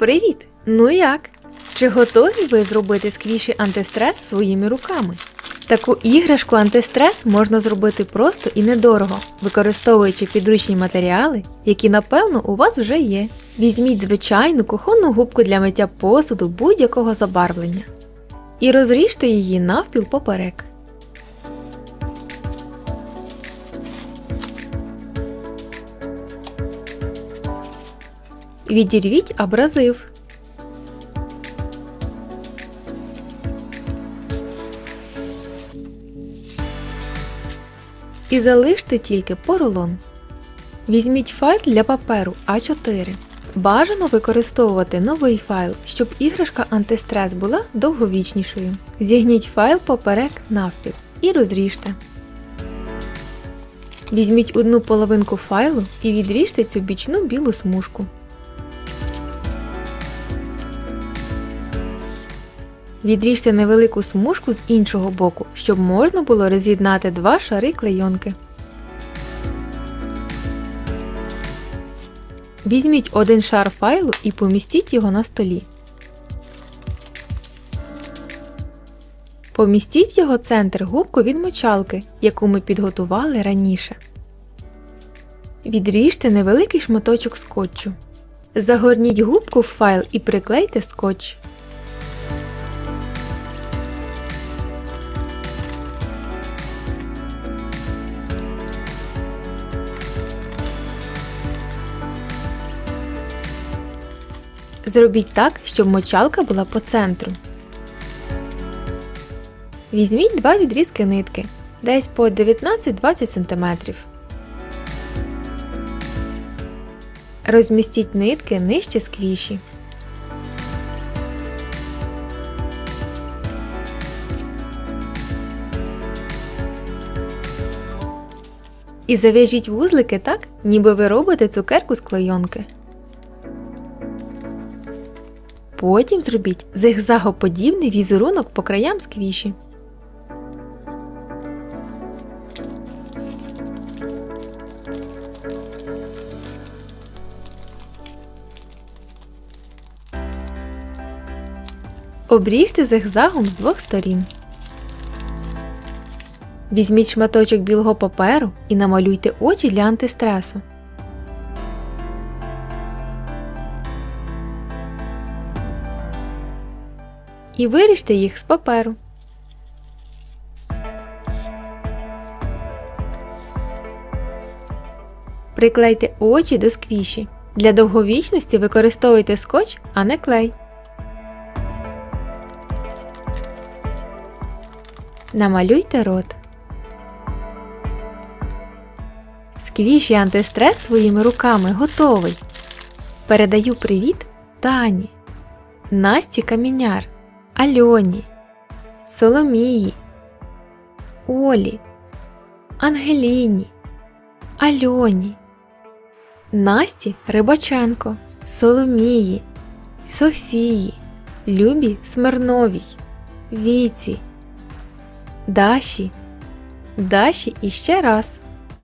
Привіт! Ну як? Чи готові ви зробити сквіші антистрес своїми руками? Таку іграшку антистрес можна зробити просто і недорого, використовуючи підручні матеріали, які напевно у вас вже є. Візьміть звичайну кухонну губку для миття посуду будь-якого забарвлення і розріжте її навпіл поперек. Відірвіть абразив. І залиште тільки поролон. Візьміть файл для паперу А4. Бажано використовувати новий файл, щоб іграшка антистрес була довговічнішою. Зігніть файл поперек навпіл і розріжте. Візьміть одну половинку файлу і відріжте цю бічну білу смужку. Відріжте невелику смужку з іншого боку, щоб можна було роз'єднати два шари клейонки. Візьміть один шар файлу і помістіть його на столі. Помістіть його центр губку від мочалки, яку ми підготували раніше. Відріжте невеликий шматочок скотчу. Загорніть губку в файл і приклейте скотч. Зробіть так, щоб мочалка була по центру. Візьміть два відрізки нитки, десь по 19-20 см. Розмістіть нитки нижче сквіші. І зав'яжіть вузлики так, ніби ви робите цукерку з клейонки. Потім зробіть зигзагоподібний візерунок по краям сквіші. Обріжте зигзагом з двох сторін. Візьміть шматочок білого паперу і намалюйте очі для антистресу. І виріжте їх з паперу. Приклейте очі до сквіші. Для довговічності використовуйте скотч, а не клей. Намалюйте рот. Сквіші антистрес своїми руками готовий. Передаю привіт Тані, Насті Каміняр. Альоні, Соломії, Олі, Ангеліні, Альоні, Насті Рибаченко, Соломії, Софії, Любі Смирновій, Віці, Даші, Даші і ще раз.